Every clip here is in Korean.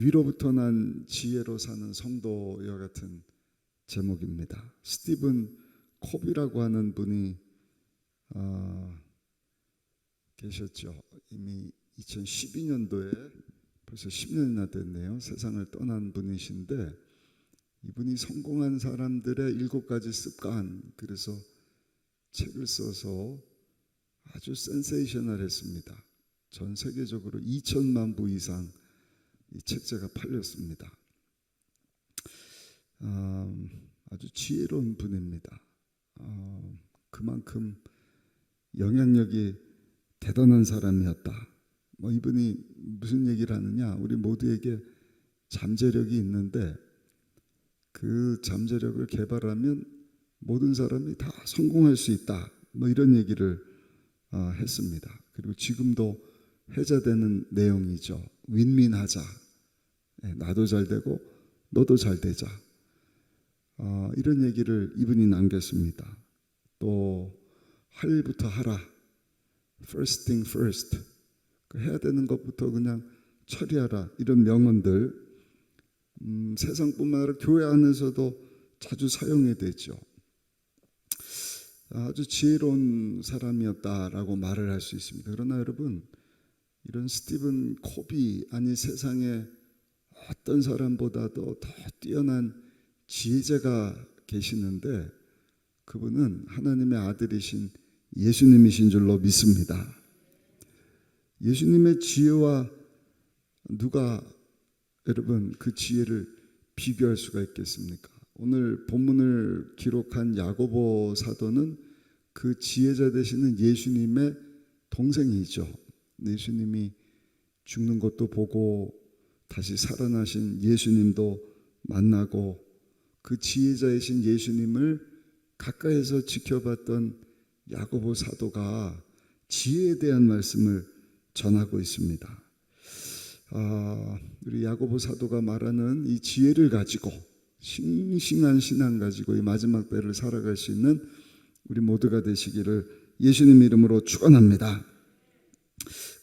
위로부터 난 지혜로 사는 성도여 같은 제목입니다. 스티븐 콥이라고 하는 분이 어, 계셨죠. 이미 2012년도에 벌써 10년이나 됐네요. 세상을 떠난 분이신데 이분이 성공한 사람들의 일곱 가지 습관 그래서 책을 써서 아주 센세이셔널했습니다. 전 세계적으로 2천만 부 이상 이 책자가 팔렸습니다. 음, 아주 지혜로운 분입니다. 어, 그만큼 영향력이 대단한 사람이었다. 뭐 이분이 무슨 얘기를 하느냐? 우리 모두에게 잠재력이 있는데 그 잠재력을 개발하면 모든 사람이 다 성공할 수 있다. 뭐 이런 얘기를 어, 했습니다. 그리고 지금도 회자되는 내용이죠. 윈윈하자. 예, 나도 잘 되고 너도 잘 되자. 어, 이런 얘기를 이분이 남겼습니다. 또 할 일부터 하라. First thing first. 그 해야 되는 것부터 그냥 처리하라. 이런 명언들 음, 세상뿐만 아니라 교회 안에서도 자주 사용이 되죠. 아주 지혜로운 사람이었다라고 말을 할 수 있습니다. 그러나 여러분 이런 스티븐 콥이 아니 세상에 어떤 사람보다도 더 뛰어난 지혜자가 계시는데 그분은 하나님의 아들이신 예수님이신 줄로 믿습니다. 예수님의 지혜와 누가 여러분 그 지혜를 비교할 수가 있겠습니까? 오늘 본문을 기록한 야고보 사도는 그 지혜자 되시는 예수님의 동생이죠. 예수님이 죽는 것도 보고 다시 살아나신 예수님도 만나고 그 지혜자이신 예수님을 가까이서 지켜봤던 야고보 사도가 지혜에 대한 말씀을 전하고 있습니다. 아, 우리 야고보 사도가 말하는 이 지혜를 가지고 싱싱한 신앙 가지고 이 마지막 때를 살아갈 수 있는 우리 모두가 되시기를 예수님 이름으로 축원합니다.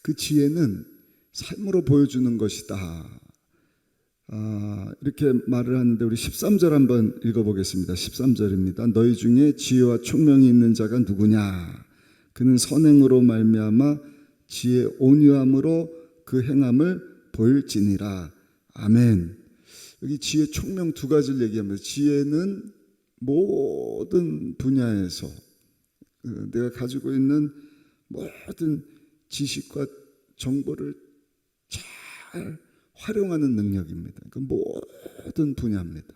그 지혜는 삶으로 보여주는 것이다. 아, 이렇게 말을 하는데 우리 13절 한번 읽어보겠습니다. 13절입니다. 너희 중에 지혜와 총명이 있는 자가 누구냐? 그는 선행으로 말미암아 지혜 온유함으로 그 행함을 보일지니라. 아멘. 여기 지혜 총명 두 가지를 얘기합니다. 지혜는 모든 분야에서 어, 내가 가지고 있는 모든 지식과 정보를 잘 활용하는 능력입니다. 그 모든 분야입니다.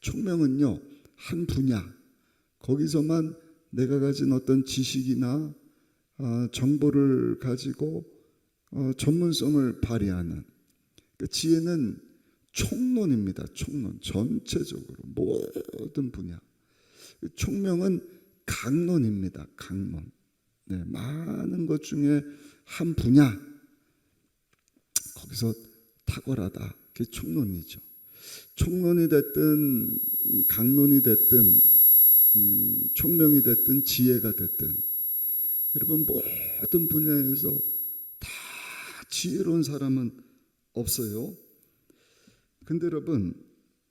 총명은요 한 분야 거기서만 내가 가진 어떤 지식이나 어, 정보를 가지고 어, 전문성을 발휘하는 그 지혜는 총론입니다. 총론 전체적으로 모든 분야. 총명은 강론입니다. 강론. 네, 많은 것 중에 한 분야 거기서 탁월하다. 그게 총론이죠. 총론이 됐든 강론이 됐든 음, 총명이 됐든 지혜가 됐든 여러분 모든 분야에서 다 지혜로운 사람은 없어요. 근데 여러분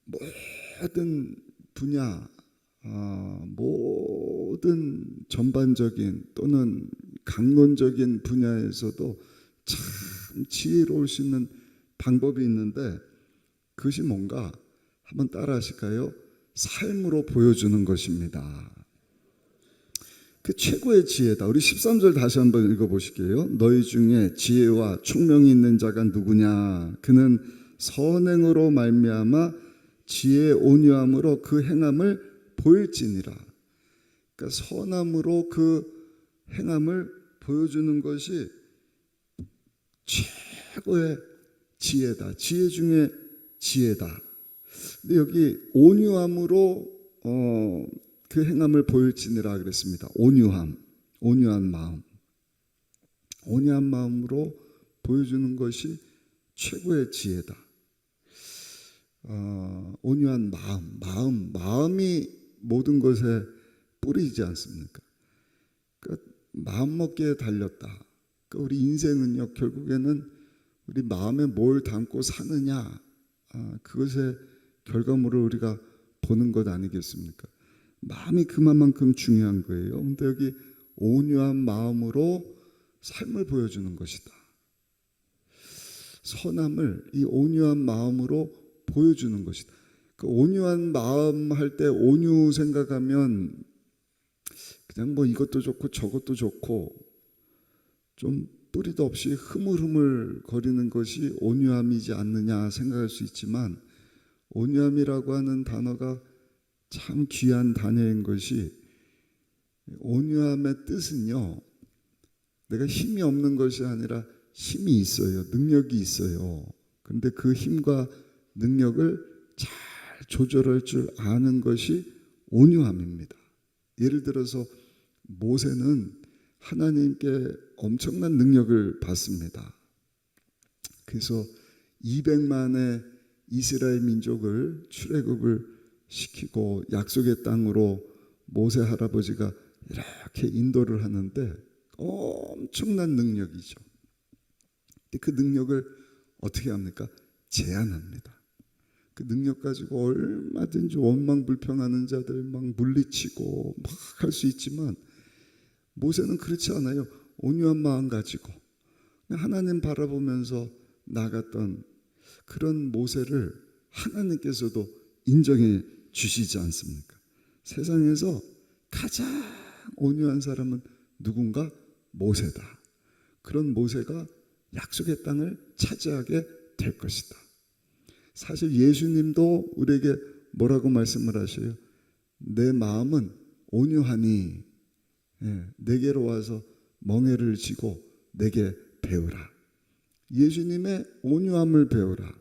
모든 분야 어, 모든 전반적인 또는 강론적인 분야에서도 참 지혜로울 수 있는 방법이 있는데 그것이 뭔가 한번 따라 하실까요? 삶으로 보여주는 것입니다. 그 최고의 지혜다. 우리 13절 다시 한번 읽어보실게요. 너희 중에 지혜와 총명이 있는 자가 누구냐? 그는 선행으로 말미암아 지혜 온유함으로 그 행함을 보일지니라. 그러니까 선함으로 그 행함을 보여주는 것이 최고의 지혜다. 지혜 중에 지혜다. 근데 여기 온유함으로 어, 그 행함을 보일지니라 그랬습니다. 온유함, 온유한 마음, 온유한 마음으로 보여주는 것이 최고의 지혜다. 어, 온유한 마음, 마음, 마음이 모든 것에 뿌리지 않습니까? 그러니까 마음 먹기에 달렸다. 그러니까 우리 인생은요 결국에는 우리 마음에 뭘 담고 사느냐 아, 그것의 결과물을 우리가 보는 것 아니겠습니까? 마음이 그만큼 중요한 거예요. 근데 여기 온유한 마음으로 삶을 보여주는 것이다. 선함을 이 온유한 마음으로 보여주는 것이다. 그 온유한 마음 할 때 온유 생각하면 그냥 뭐 이것도 좋고 저것도 좋고 좀 뿌리도 없이 흐물흐물 거리는 것이 온유함이지 않느냐 생각할 수 있지만 온유함이라고 하는 단어가 참 귀한 단어인 것이 온유함의 뜻은요. 내가 힘이 없는 것이 아니라 힘이 있어요. 능력이 있어요. 근데 그 힘과 능력을 잘 조절할 줄 아는 것이 온유함입니다. 예를 들어서 모세는 하나님께 엄청난 능력을 받습니다. 그래서 200만의 이스라엘 민족을 출애굽을 시키고 약속의 땅으로 모세 할아버지가 이렇게 인도를 하는데 엄청난 능력이죠. 그 능력을 어떻게 합니까? 제한합니다. 그 능력 가지고 얼마든지 원망 불평하는 자들 막 물리치고 막 할 수 있지만 모세는 그렇지 않아요. 온유한 마음 가지고 하나님 바라보면서 나갔던 그런 모세를 하나님께서도 인정해 주시지 않습니까? 세상에서 가장 온유한 사람은 누군가 모세다. 그런 모세가 약속의 땅을 차지하게 될 것이다. 사실 예수님도 우리에게 뭐라고 말씀을 하셔요? 내 마음은 온유하니 예, 내게로 와서 멍에를 지고 내게 배우라. 예수님의 온유함을 배우라.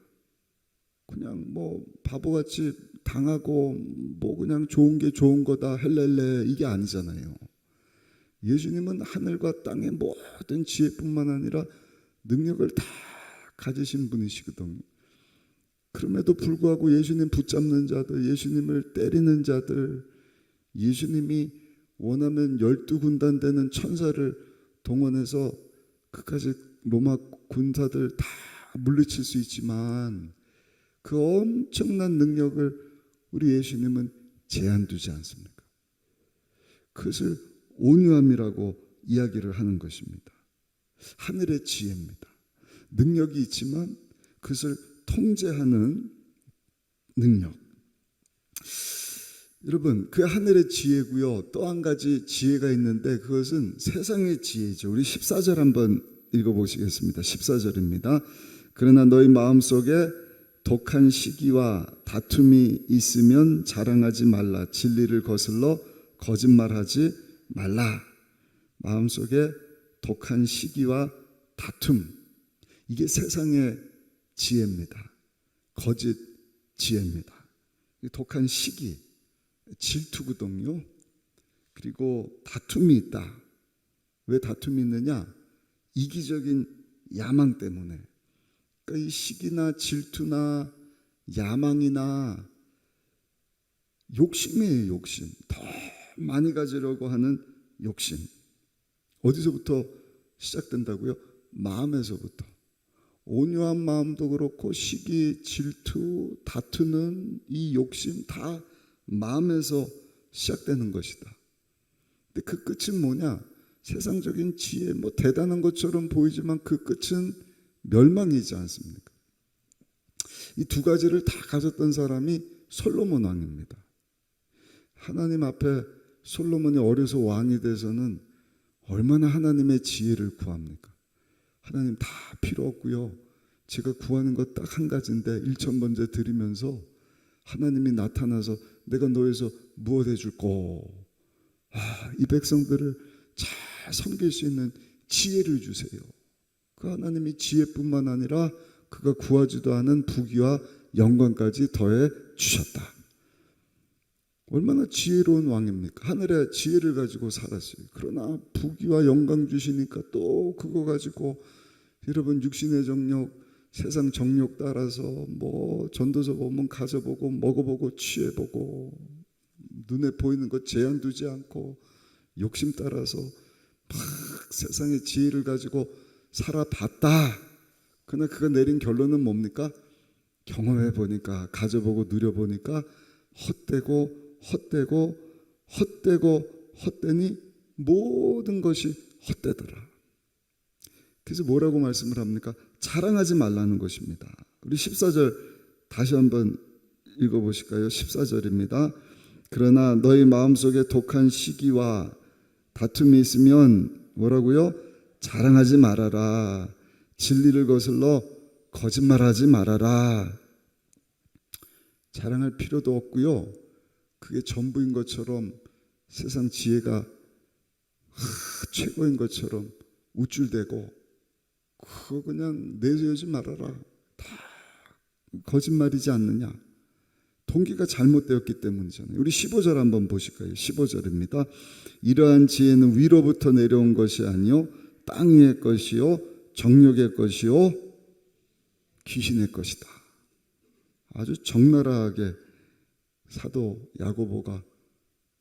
그냥 뭐 바보같이 당하고 뭐 그냥 좋은 게 좋은 거다 헬렐레 이게 아니잖아요. 예수님은 하늘과 땅의 모든 지혜뿐만 아니라 능력을 다 가지신 분이시거든요. 그럼에도 불구하고 예수님 붙잡는 자들, 예수님을 때리는 자들, 예수님이 원하면 열두 군단 되는 천사를 동원해서 끝까지 로마 군사들 다 물리칠 수 있지만 그 엄청난 능력을 우리 예수님은 제한 두지 않습니까? 그것을 온유함이라고 이야기를 하는 것입니다. 하늘의 지혜입니다. 능력이 있지만 그것을 통제하는 능력. 여러분, 그 하늘의 지혜고요. 또 한 가지 지혜가 있는데 그것은 세상의 지혜죠. 우리 14절 한번 읽어 보시겠습니다. 14절입니다. 그러나 너희 마음속에 독한 시기와 다툼이 있으면 자랑하지 말라. 진리를 거슬러 거짓말하지 말라. 마음속에 독한 시기와 다툼. 이게 세상의 지혜입니다. 거짓 지혜입니다. 독한 시기, 질투거든요. 그리고 다툼이 있다. 왜 다툼이 있느냐? 이기적인 야망 때문에. 그러니까 이 시기나 질투나 야망이나 욕심이에요, 욕심. 더 많이 가지려고 하는 욕심. 어디서부터 시작된다고요? 마음에서부터. 온유한 마음도 그렇고 시기, 질투, 다투는 이 욕심 다 마음에서 시작되는 것이다. 근데 그 끝은 뭐냐? 세상적인 지혜, 뭐 대단한 것처럼 보이지만 그 끝은 멸망이지 않습니까? 이 두 가지를 다 가졌던 사람이 솔로몬 왕입니다. 하나님 앞에 솔로몬이 어려서 왕이 돼서는 얼마나 하나님의 지혜를 구합니까? 하나님 다 필요 없고요. 제가 구하는 것 딱 한 가지인데 일천 번째 드리면서 하나님이 나타나서 내가 너에서 무엇 해줄 거? 아, 이 백성들을 잘 섬길 수 있는 지혜를 주세요. 그 하나님이 지혜뿐만 아니라 그가 구하지도 않은 부귀와 영광까지 더해 주셨다. 얼마나 지혜로운 왕입니까? 하늘의 지혜를 가지고 살았어요. 그러나 부귀와 영광 주시니까 또 그거 가지고 여러분 육신의 정욕, 세상 정욕 따라서 뭐 전도서 보면 가져보고 먹어보고 취해보고 눈에 보이는 것 제한 두지 않고 욕심 따라서 막 세상의 지혜를 가지고 살아봤다. 그러나 그가 내린 결론은 뭡니까? 경험해 보니까 가져보고 누려 보니까 헛되고 헛되고 헛되고 헛되니 모든 것이 헛되더라. 그래서 뭐라고 말씀을 합니까? 자랑하지 말라는 것입니다. 우리 14절 다시 한번 읽어 보실까요? 14절입니다. 그러나 너희 마음속에 독한 시기와 다툼이 있으면 뭐라고요? 자랑하지 말아라. 진리를 거슬러 거짓말하지 말아라. 자랑할 필요도 없고요. 그게 전부인 것처럼 세상 지혜가 하, 최고인 것처럼 우쭐대고 그거 그냥 내세우지 말아라. 다 거짓말이지 않느냐. 동기가 잘못되었기 때문이잖아요. 우리 15절 한번 보실까요? 15절입니다. 이러한 지혜는 위로부터 내려온 것이 아니요 땅 위의 것이요 정욕의 것이요 귀신의 것이다. 아주 적나라하게 사도 야고보가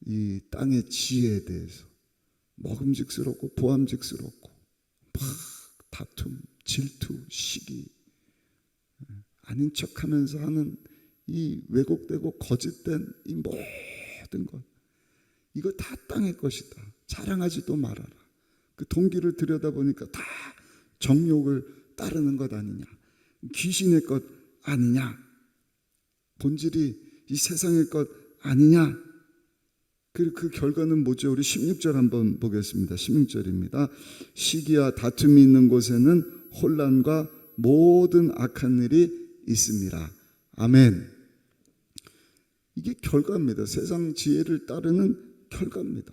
이 땅의 지혜에 대해서 먹음직스럽고 보암직스럽고 막 다툼, 질투, 시기 아닌 척 하면서 하는 이 왜곡되고 거짓된 이 모든 것 이거 다 땅의 것이다. 자랑하지도 말아라. 그 동기를 들여다보니까 다 정욕을 따르는 것 아니냐. 귀신의 것 아니냐. 본질이 이 세상의 것 아니냐. 그, 그 결과는 뭐죠? 우리 16절 한번 보겠습니다. 16절입니다. 시기와 다툼이 있는 곳에는 혼란과 모든 악한 일이 있습니다. 아멘. 이게 결과입니다. 세상 지혜를 따르는 결과입니다.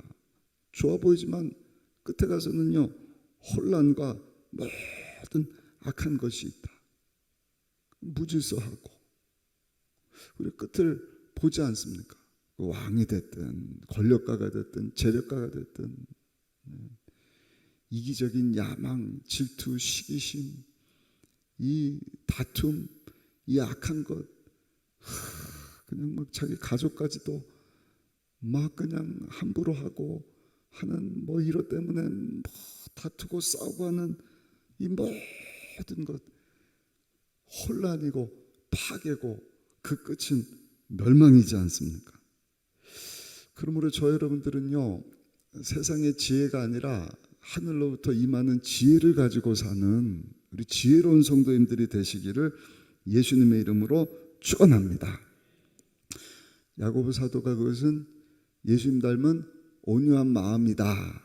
좋아 보이지만 끝에 가서는요, 혼란과 모든 악한 것이 있다. 무질서하고, 우리 끝을 보지 않습니까? 그 왕이 됐든, 권력가가 됐든, 재력가가 됐든, 네. 이기적인 야망, 질투, 시기심, 이 다툼, 이 악한 것, 그냥 막 자기 가족까지도 막 그냥 함부로 하고 하는 뭐 이것 때문에 뭐 다투고 싸우고 하는 이 모든 것 혼란이고 파괴고 그 끝은 멸망이지 않습니까? 그러므로 저 여러분들은요 세상의 지혜가 아니라 하늘로부터 임하는 지혜를 가지고 사는 우리 지혜로운 성도님들이 되시기를 예수님의 이름으로 축원합니다. 야고보 사도가 그것은 예수님 닮은 온유한 마음이다.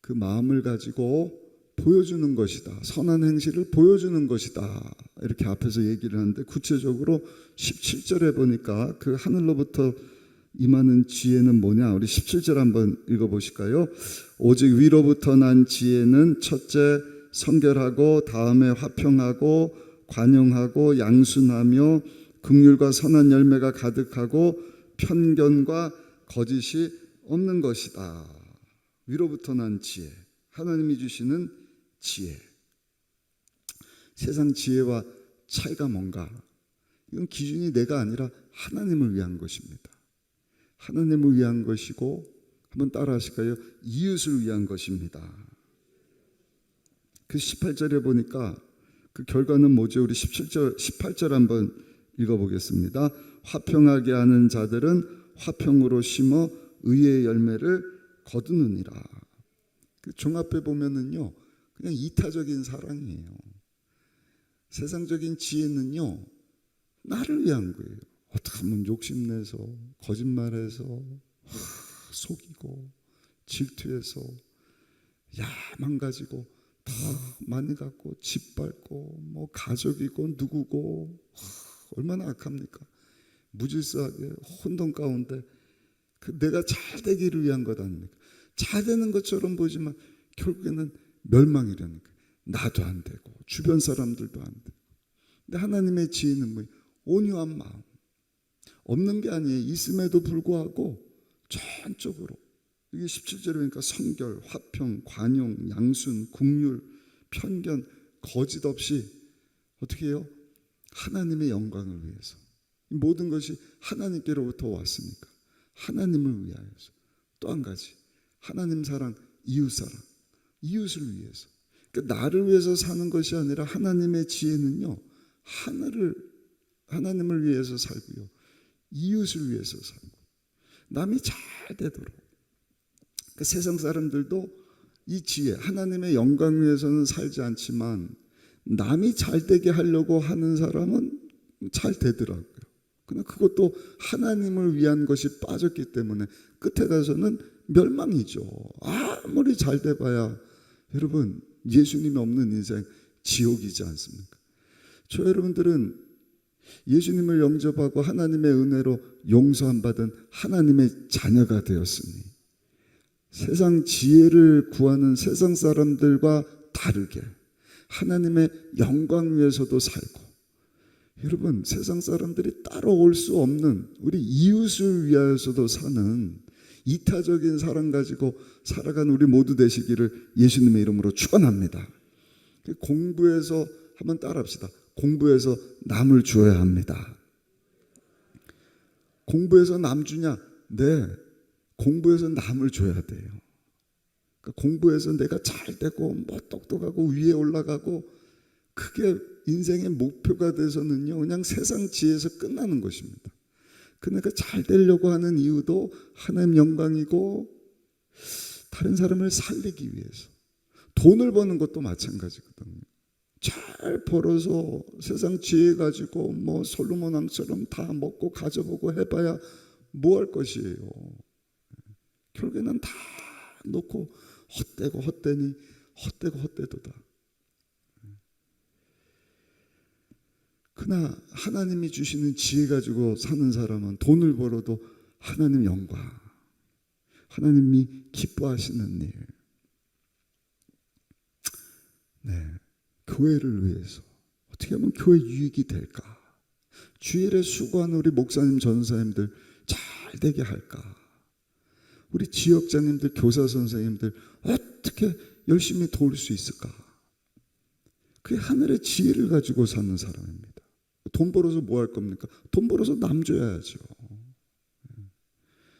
그 마음을 가지고 보여주는 것이다. 선한 행실을 보여주는 것이다. 이렇게 앞에서 얘기를 하는데 구체적으로 17절에 보니까 그 하늘로부터 임하는 지혜는 뭐냐? 우리 17절 한번 읽어 보실까요? 오직 위로부터 난 지혜는 첫째 성결하고 다음에 화평하고 관용하고 양순하며 긍휼과 선한 열매가 가득하고 편견과 거짓이 없는 것이다. 위로부터 난 지혜. 하나님이 주시는 지혜. 세상 지혜와 차이가 뭔가? 이건 기준이 내가 아니라 하나님을 위한 것입니다. 하나님을 위한 것이고 한번 따라 하실까요? 이웃을 위한 것입니다. 그 18절에 보니까 그 결과는 뭐죠? 우리 17절, 18절 한번 읽어보겠습니다. 화평하게 하는 자들은 화평으로 심어 의의 열매를 거두느니라. 그 종합해 보면은요, 그냥 이타적인 사랑이에요. 세상적인 지혜는요, 나를 위한 거예요. 어떻게 하면 욕심내서, 거짓말해서, 속이고, 질투해서, 야망 가지고, 다 많이 갖고, 집 밟고, 뭐 가족이고, 누구고, 얼마나 악합니까? 무질서하게 혼돈 가운데 그 내가 잘 되기를 위한 것 아닙니까? 잘 되는 것처럼 보이지만 결국에는 멸망이라니까. 나도 안 되고 주변 사람들도 안 되고. 근데 하나님의 지혜는 뭐 온유한 마음. 없는 게 아니에요. 있음에도 불구하고 전적으로 이게 17절에 보니까 성결, 화평, 관용, 양순, 국률, 편견, 거짓 없이 어떻게 해요? 하나님의 영광을 위해서. 모든 것이 하나님께로부터 왔으니까. 하나님을 위하여서. 또 한 가지. 하나님 사랑, 이웃 사랑. 이웃을 위해서. 그러니까 나를 위해서 사는 것이 아니라 하나님의 지혜는요. 하늘을 하나님을 위해서 살고요. 이웃을 위해서 살고 남이 잘 되도록. 그 세상 사람들도 이 지혜 하나님의 영광 위해서는 살지 않지만 남이 잘 되게 하려고 하는 사람은 잘 되더라고요. 근데 그것도 하나님을 위한 것이 빠졌기 때문에 끝에 가서는 멸망이죠. 아무리 잘 돼봐야 여러분 예수님이 없는 인생 지옥이지 않습니까? 저 여러분들은 예수님을 영접하고 하나님의 은혜로 용서함 받은 하나님의 자녀가 되었으니 세상 지혜를 구하는 세상 사람들과 다르게 하나님의 영광 위에서도 살고 여러분 세상 사람들이 따라올 수 없는 우리 이웃을 위하여서도 사는 이타적인 사랑 가지고 살아간 우리 모두 되시기를 예수님의 이름으로 축원합니다. 공부해서 한번 따라합시다. 공부해서 남을 주어야 합니다. 공부해서 남 주냐? 네. 공부해서 남을 줘야 돼요. 그러니까 공부해서 내가 잘 되고 뭐 똑똑하고 위에 올라가고 그게 인생의 목표가 돼서는요 그냥 세상 지혜에서 끝나는 것입니다. 그러니까 잘 되려고 하는 이유도 하나님 영광이고 다른 사람을 살리기 위해서 돈을 버는 것도 마찬가지거든요. 잘 벌어서 세상 지혜 가지고 뭐 솔로몬 왕처럼 다 먹고 가져보고 해봐야 뭐 할 것이에요. 결국에는 다 놓고 헛되고 헛되니 헛되고 헛되도다. 그러나 하나님이 주시는 지혜 가지고 사는 사람은 돈을 벌어도 하나님 영광, 하나님이 기뻐하시는 일. 네, 교회를 위해서 어떻게 하면 교회 유익이 될까? 주일에 수고하는 우리 목사님, 전사님들 잘 되게 할까? 우리 지역장님들, 교사 선생님들 어떻게 열심히 도울 수 있을까? 그게 하늘의 지혜를 가지고 사는 사람입니다. 돈 벌어서 뭐 할 겁니까? 돈 벌어서 남 줘야죠.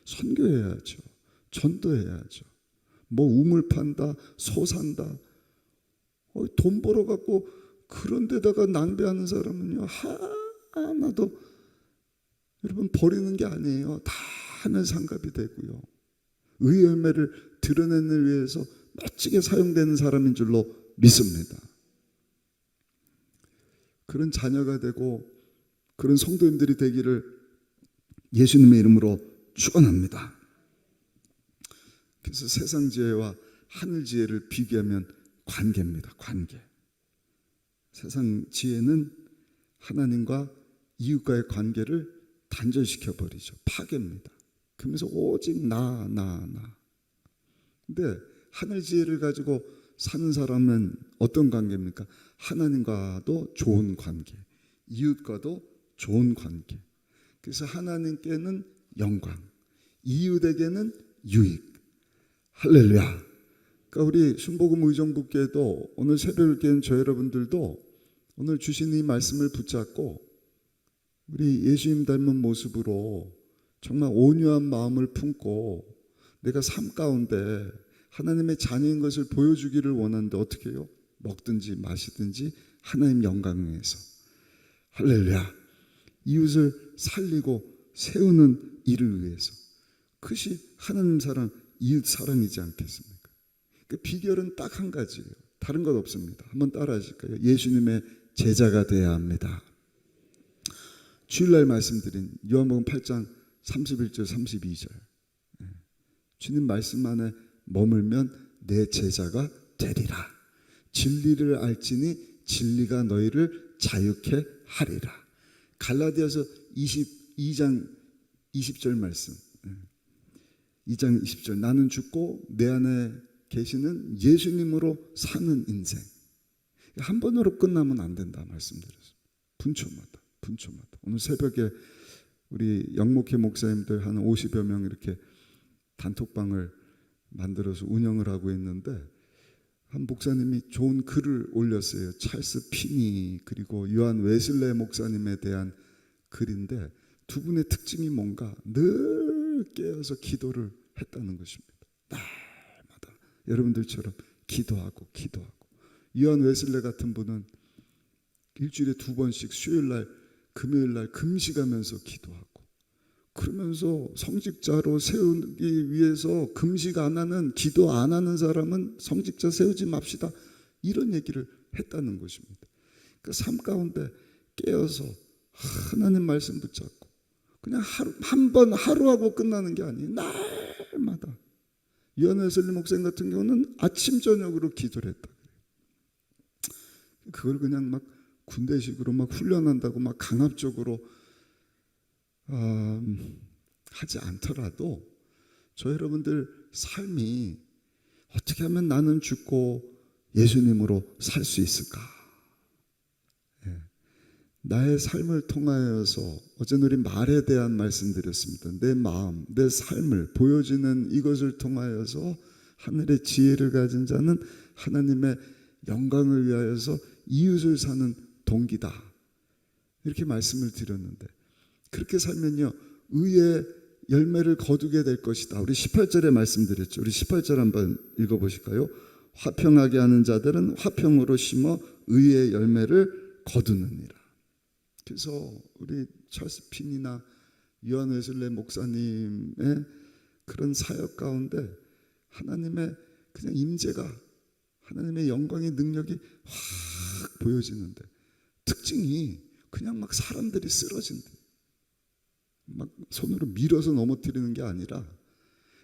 선교해야죠. 전도해야죠. 뭐 우물 판다, 소 산다. 어, 돈 벌어 갖고 그런 데다가 낭비하는 사람은요 하나도 여러분 버리는 게 아니에요. 다 하늘 상갑이 되고요. 의 열매를 드러내는 위해서 멋지게 사용되는 사람인 줄로 믿습니다. 그런 자녀가 되고 그런 성도님들이 되기를 예수님의 이름으로 축원합니다. 그래서 세상 지혜와 하늘 지혜를 비교하면 관계입니다. 관계. 세상 지혜는 하나님과 이웃과의 관계를 단절시켜 버리죠. 파괴입니다. 그러면서 오직 나, 나, 나. 근데 하늘 지혜를 가지고 사는 사람은 어떤 관계입니까? 하나님과도 좋은 관계, 이웃과도 좋은 관계. 그래서 하나님께는 영광, 이웃에게는 유익. 할렐루야. 그러니까 우리 순복음 의정부께도 오늘 새벽을 깬 저 여러분들도 오늘 주신 이 말씀을 붙잡고 우리 예수님 닮은 모습으로 정말 온유한 마음을 품고 내가 삶 가운데 하나님의 자녀인 것을 보여주기를 원하는데 어떻게 해요? 먹든지 마시든지 하나님 영광 위해서 할렐루야 이웃을 살리고 세우는 일을 위해서 그것이 하나님 사랑 이웃 사랑이지 않겠습니까? 그 비결은 딱 한 가지예요. 다른 것 없습니다. 한번 따라 하실까요? 예수님의 제자가 되어야 합니다. 주일날 말씀드린 요한복음 8장 31절 32절 주님 말씀 안에 머물면 내 제자가 되리라. 진리를 알지니 진리가 너희를 자유케 하리라. 갈라디아서 22장 20절 말씀. 2장 20절 나는 죽고 내 안에 계시는 예수님으로 사는 인생. 한 번으로 끝나면 안 된다 말씀드렸습니다. 분초마다 분초마다. 오늘 새벽에 우리 영목회 목사님들 한 50여 명 이렇게 단톡방을 만들어서 운영을 하고 있는데 한 목사님이 좋은 글을 올렸어요. 찰스 피니 그리고 요한 웨슬레 목사님에 대한 글인데 두 분의 특징이 뭔가 늘 깨어서 기도를 했다는 것입니다. 여러분들처럼 기도하고 기도하고 이완 웨슬레 같은 분은 일주일에 두 번씩 수요일 날 금요일 날 금식하면서 기도하고 그러면서 성직자로 세우기 위해서 금식 안 하는 기도 안 하는 사람은 성직자 세우지 맙시다 이런 얘기를 했다는 것입니다. 그러니까 삶 가운데 깨어서 하나님 말씀 붙잡고 그냥 하루 한 번 하루하고 끝나는 게 아니에요. 날마다 이완회슬리 목사님 같은 경우는 아침 저녁으로 기도를 했다. 그걸 그냥 막 군대식으로 막 훈련한다고 막 강압적으로 음, 하지 않더라도 저 여러분들 삶이 어떻게 하면 나는 죽고 예수님으로 살 수 있을까? 예. 나의 삶을 통하여서 어제 우리 말에 대한 말씀드렸습니다. 내 마음, 내 삶을 보여지는 이것을 통하여서 하늘의 지혜를 가진 자는 하나님의 영광을 위하여서 이웃을 사는 동기다. 이렇게 말씀을 드렸는데 그렇게 살면요 의의 열매를 거두게 될 것이다. 우리 18절에 말씀드렸죠. 우리 18절 한번 읽어보실까요? 화평하게 하는 자들은 화평으로 심어 의의 열매를 거두느니라. 그래서 우리 찰스 핀이나 유한 웨슬레 목사님의 그런 사역 가운데 하나님의 그냥 임재가 하나님의 영광의 능력이 확 보여지는데 특징이 그냥 막 사람들이 쓰러진대. 막 손으로 밀어서 넘어뜨리는 게 아니라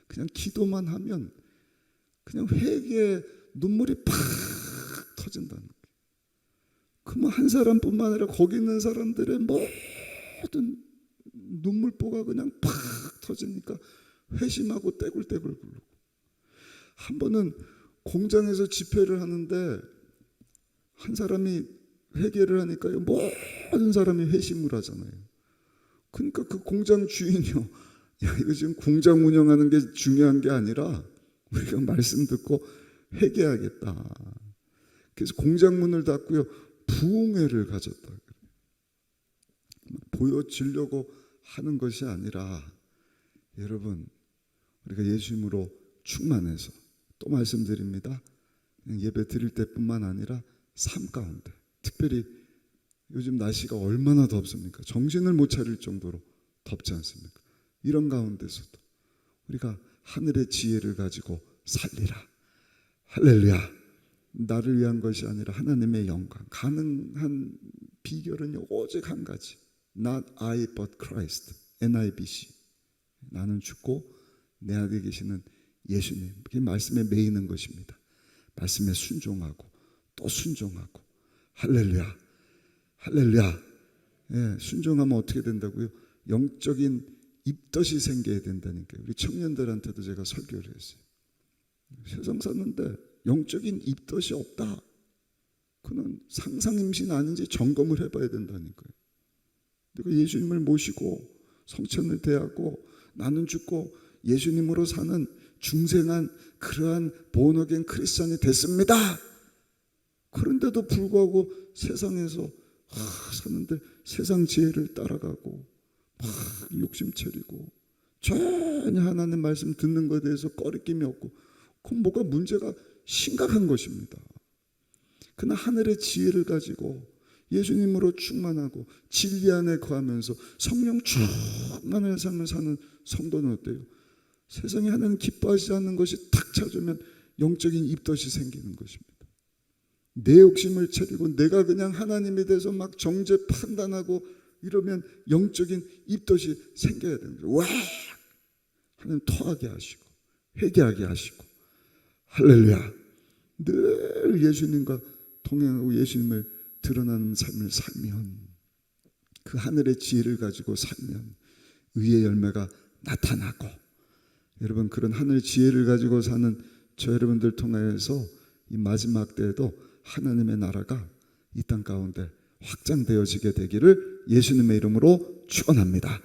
그냥 기도만 하면 그냥 회개의 눈물이 팍 터진다는 거예요. 그러면 한 사람뿐만 아니라 거기 있는 사람들의 모든 눈물보가 그냥 팍 터지니까 회심하고 떼굴떼굴 굴르고 한 번은 공장에서 집회를 하는데 한 사람이 회개를 하니까요 모든 사람이 회심을 하잖아요. 그러니까 그 공장 주인이요. 야 이거 지금 공장 운영하는 게 중요한 게 아니라 우리가 말씀 듣고 회개하겠다. 그래서 공장 문을 닫고요 부흥회를 가졌다. 보여지려고 하는 것이 아니라 여러분 우리가 예수님으로 충만해서 또 말씀드립니다. 예배 드릴 때뿐만 아니라 삶 가운데 특별히 요즘 날씨가 얼마나 덥습니까? 정신을 못 차릴 정도로 덥지 않습니까? 이런 가운데서도 우리가 하늘의 지혜를 가지고 살리라. 할렐루야. 나를 위한 것이 아니라 하나님의 영광. 가능한 비결은요, 오직 한 가지. Not I but Christ. NIBC. 나는 죽고 내 안에 계시는 예수님. 그게 말씀에 매이는 것입니다. 말씀에 순종하고 또 순종하고. 할렐루야. 할렐루야. 예, 순종하면 어떻게 된다고요? 영적인 입덧이 생겨야 된다니까요. 우리 청년들한테도 제가 설교를 했어요. 세상 사는데 영적인 입덧이 없다. 그는 상상 임신 아닌지 점검을 해봐야 된다니까요. 내가 예수님을 모시고 성천을 대하고 나는 죽고 예수님으로 사는 중생한 그러한 본어겐 크리스천이 됐습니다. 그런데도 불구하고 세상에서 아, 사는데 세상 지혜를 따라가고 막 욕심 차리고 전혀 하나님 말씀 듣는 것에 대해서 꺼리낌이 없고 그럼 뭐가 문제가 심각한 것입니다. 그러나 하늘의 지혜를 가지고 예수님으로 충만하고 진리 안에 거하면서 성령 충만한 삶을 사는 성도는 어때요? 세상에 하나님 기뻐하지 않는 것이 탁 찾으면 영적인 입덧이 생기는 것입니다. 내 욕심을 차리고 내가 그냥 하나님에 대해서 막 정죄 판단하고 이러면 영적인 입덧이 생겨야 거죠. 와! 하나님 토하게 하시고 회개하게 하시고 할렐루야. 늘 예수님과 동행하고 예수님을 드러나는 삶을 살면 그 하늘의 지혜를 가지고 살면 의의 열매가 나타나고 여러분 그런 하늘 지혜를 가지고 사는 저 여러분들 통하여서 이 마지막 때에도 하나님의 나라가 이 땅 가운데 확장되어지게 되기를 예수님의 이름으로 축원합니다.